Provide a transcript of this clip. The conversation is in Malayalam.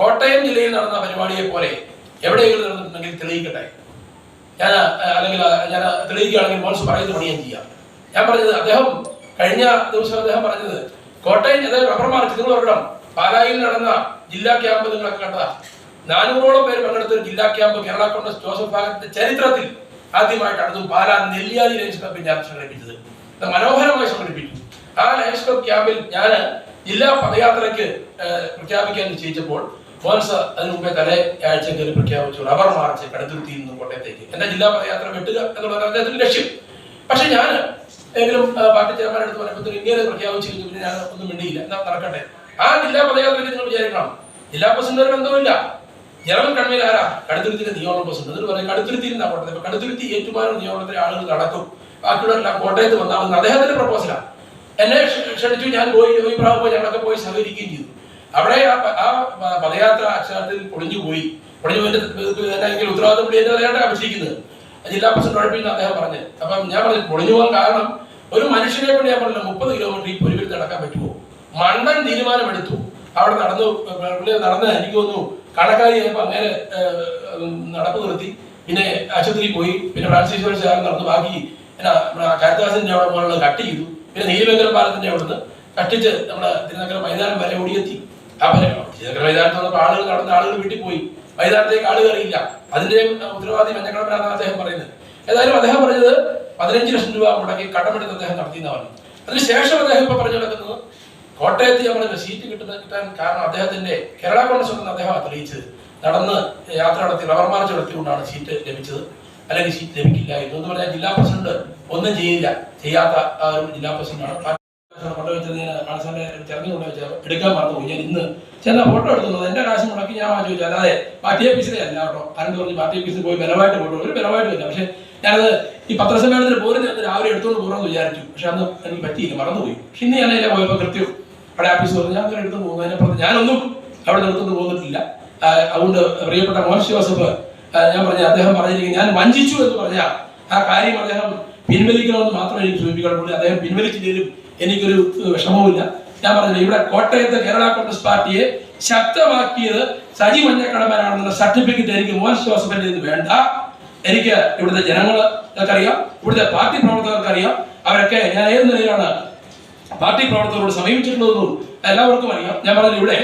കോട്ടയം ജില്ലയിൽ നടന്ന പരിപാടിയെ പോലെ എവിടെയെങ്കിലും നടന്നിട്ടുണ്ടെങ്കിൽ തെളിയിക്കട്ടെ. ഞാൻ അല്ലെങ്കിൽ ഞാൻ തെളിയിക്കുകയാണെങ്കിൽ മോൻസ് പറയുന്നത് പണി ഞാൻ ചെയ്യാം. ഞാൻ പറഞ്ഞത് അദ്ദേഹം കഴിഞ്ഞ ദിവസം അദ്ദേഹം പറഞ്ഞത് കോട്ടയം അതായത് റബ്ബർ മാർച്ച് നിങ്ങൾ ഒരിടം പാലായിൽ നടന്ന ജില്ലാ ക്യാമ്പ് നിങ്ങളൊക്കെ കണ്ടതാ. നാനൂറോളം പേര് പങ്കെടുത്ത ഒരു ജില്ലാ ക്യാമ്പ് കേരള കോൺഗ്രസ് ജോസഫ് ഭാഗത്തിന്റെ ചരിത്രത്തിൽ ആദ്യമായിട്ടാണ് അതും പാലാ നെല്ലിയാലി ലയൻസ് ക്ലബ് ഞാൻ സംഘടിപ്പിച്ചത് മനോഹരമായി സംഘടിപ്പിച്ചു. ആ ലയൻസ് ക്ലബ് ക്യാമ്പിൽ ഞാൻ ജില്ലാ പദയാത്രയ്ക്ക് പ്രഖ്യാപിക്കാൻ നിശ്ചയിച്ചപ്പോൾ മോൻസ് അതിന് മുമ്പേ തലേ ആഴ്ച കയറി പ്രഖ്യാപിച്ചു റബ്ബർ മാർച്ച് കടുത്തുരുത്തിയിൽ നിന്ന് കോട്ടയത്തേക്ക്. എന്റെ ജില്ലാ പദയാത്ര വെട്ടുക എന്നുള്ളത് അദ്ദേഹത്തിന്റെ ലക്ഷ്യം. പക്ഷെ ഞാൻ ആ, പാർട്ടി ചെയർമാൻ എടുത്ത് പറയുമ്പോൾ ഇങ്ങനെ പ്രഖ്യാപിച്ചു കഴിഞ്ഞു പിന്നെ ഞാൻ ഒന്നും മിണ്ടിയില്ല. എന്നാ നടക്കട്ടെ? ആ ജില്ലാ പദയാത്രയ്ക്ക് നിങ്ങൾ വിചാരിക്കണം. ജില്ലാ പ്രസിഡന്റ് ഒരു ബന്ധമില്ല ജനറൽ കൺവീനർ ആരാ? കടുത്തിരുത്തിന്റെ നിയമനം പ്രസിഡന്റ്. എന്നിട്ട് പറയും കടുത്തുരുത്തിയിൽ കോട്ടയത്ത്. അപ്പൊ കടുത്തുരുത്തി ഏറ്റുമാനൂർ നിയമനത്തിലെ ആളുകൾ നടക്കും. ബാക്കിയുള്ളവരെല്ലാം കോട്ടയത്ത് വന്നാമെന്ന് അദ്ദേഹത്തിന്റെ പ്രപ്പോസലാണ് എന്നെ ക്ഷ- ക്ഷണിച്ചു ഞാൻ പോയി പോയി ഞങ്ങളൊക്കെ പോയി സഹകരിക്കുകയും ചെയ്തു. അവിടെ ആ പദയാത്ര അക്ഷരത്തിൽ പൊളിഞ്ഞു പോയി പൊളിഞ്ഞു പോയി എങ്കിൽ ഉത്തരവാദിത്വം പുള്ളി എന്നെ അറിയാണ്ട് ആവശ്യിക്കുന്നത് ജില്ലാ പ്രസിഡന്റ് ഉഴപ്പിന്ന് അദ്ദേഹം പറഞ്ഞു. അപ്പം ഞാൻ പറഞ്ഞു പൊളിഞ്ഞു പോകാൻ കാരണം ഒരു മനുഷ്യനെ കൊണ്ട് ഞാൻ പറഞ്ഞില്ല മുപ്പത് കിലോമീറ്റർ ഈ പൊരുവിൽ നടക്കാൻ പറ്റുമോ? മണ്ണൻ തീരുമാനമെടുത്തു. അവിടെ നടന്നു പുള്ളി നടന്ന് എനിക്ക് തോന്നുന്നു കണക്കാരി ചിലപ്പോൾ അങ്ങനെ നടപ്പ് നിർത്തി. പിന്നെ ആശുപത്രിയിൽ പോയി. പിന്നെ ഫ്രാൻസിസ് ചാരം നടന്നു. ബാക്കി നമ്മുടെ അവിടെ കട്ട് ചെയ്തു. പിന്നെ നീലമംഗലം പാലത്തിന്റെ അവിടുന്ന് കട്ടിച്ച് നമ്മുടെ തിരുനക്കര മൈതാനം വരെ ഓടിയെത്തി. തിരുനക്കര ആളുകൾ നടന്ന ആളുകൾ വീട്ടിൽ പോയി. മൈതാനത്തേക്ക് ആളുകൾ അറിയില്ല. അതിന്റെ ഉത്തരവാദി മഞ്ഞക്കളപ്പനാണെന്ന് അദ്ദേഹം പറയുന്നത്. ഏതായാലും അദ്ദേഹം പറഞ്ഞത് പതിനഞ്ച് ലക്ഷം രൂപ മുടക്കി കടമെടുത്ത് അദ്ദേഹം നടത്തിയെന്ന് പറഞ്ഞു അതിനുശേഷം അദ്ദേഹം ഇപ്പൊ പറഞ്ഞു നടക്കുന്നത് കോട്ടയത്ത് നമ്മൾ സീറ്റ് കിട്ടുന്ന കിട്ടാൻ കാരണം അദ്ദേഹത്തിന്റെ കേരള കോൺഗ്രസ് ഉണ്ടെന്ന് അദ്ദേഹം തെളിയിച്ചത് നടന്ന് യാത്ര നടത്തി റബ്ബർ മാർച്ച് നടത്തിക്കൊണ്ടാണ് സീറ്റ് ലഭിച്ചത്. അല്ലെങ്കിൽ സീറ്റ് ലഭിക്കില്ല എന്ന് പറഞ്ഞാൽ ജില്ലാ പ്രസിഡന്റ് ഒന്നും ചെയ്യില്ല. ചെയ്യാത്ത ജില്ലാ പ്രസിഡന്റാണ്. ഞാൻ തിരഞ്ഞു കൊണ്ട് വെച്ചാൽ എടുക്കാൻ മറന്നുപോയി. ഞാൻ ഇന്ന് ചെന്ന ഫോട്ടോ എടുക്കുന്നത് എന്റെ കാശ് മുടക്കി ഞാൻ വെച്ചു. അല്ലാതെ പാർട്ടി ഓഫീസിലെ അല്ല കേട്ടോ. ആരും പറഞ്ഞ് പാർട്ടി ഓഫീസിൽ പോയി ബലമായിട്ട് ഫോട്ടോ ഒരു ബലമായിട്ട് വരില്ല പക്ഷെ ഞാനത് ഈ പത്രസമ്മേളനത്തിന് പോരുന്ന അന്ന് രാവിലെ എടുത്തുകൊണ്ട് പോകണമെന്ന് വിചാരിച്ചു. പക്ഷെ അന്ന് എനിക്ക് പറ്റിയില്ല. മറന്നുപോയി. പക്ഷെ ഇന്ന് ഞാൻ അതിലെ പോയപ്പോൾ കൃത്യം അവിടെ ഓഫീസ് പറഞ്ഞു ഞാൻ അങ്ങനെ എടുത്തു പോകുന്നു. പറഞ്ഞു ഞാനൊന്നും അവിടെ എടുത്തുകൊണ്ട് പോകുന്നിട്ടില്ല അതുകൊണ്ട് പ്രിയപ്പെട്ട മോഹൻ ജോസഫ് ഞാൻ പറഞ്ഞു അദ്ദേഹം പറഞ്ഞിരിക്കും ഞാൻ വഞ്ചിച്ചു എന്ന് പറഞ്ഞാൽ ആ കാര്യം അദ്ദേഹം പിൻവലിക്കണമെന്ന് മാത്രമേ എനിക്ക് സൂചിപ്പിക്കാറുള്ളൂ അദ്ദേഹം പിൻവലിച്ചില്ലെങ്കിലും എനിക്കൊരു വിഷമവും വിഷമവുമില്ല. ഞാൻ പറഞ്ഞില്ല ഇവിടെ കോട്ടയത്തെ കേരള കോൺഗ്രസ് പാർട്ടിയെ ശക്തമാക്കിയത് സജി മഞ്ഞക്കടമ്പനാണെന്നുള്ള സർട്ടിഫിക്കറ്റ് എനിക്ക് മോഹൻ ജോസഫിന്റെ ഇത് വേണ്ട. എനിക്ക് ഇവിടുത്തെ ജനങ്ങൾക്കറിയാം ഇവിടുത്തെ പാർട്ടി പ്രവർത്തകർക്കറിയാം അവരൊക്കെ ഞാൻ ഏത് നിലയിലാണ് പാർട്ടി പ്രവർത്തകരോട് സമീപിച്ചിട്ടുള്ളതെന്നും എല്ലാവർക്കും അറിയാം. ഞാൻ പറഞ്ഞു ഇവിടെ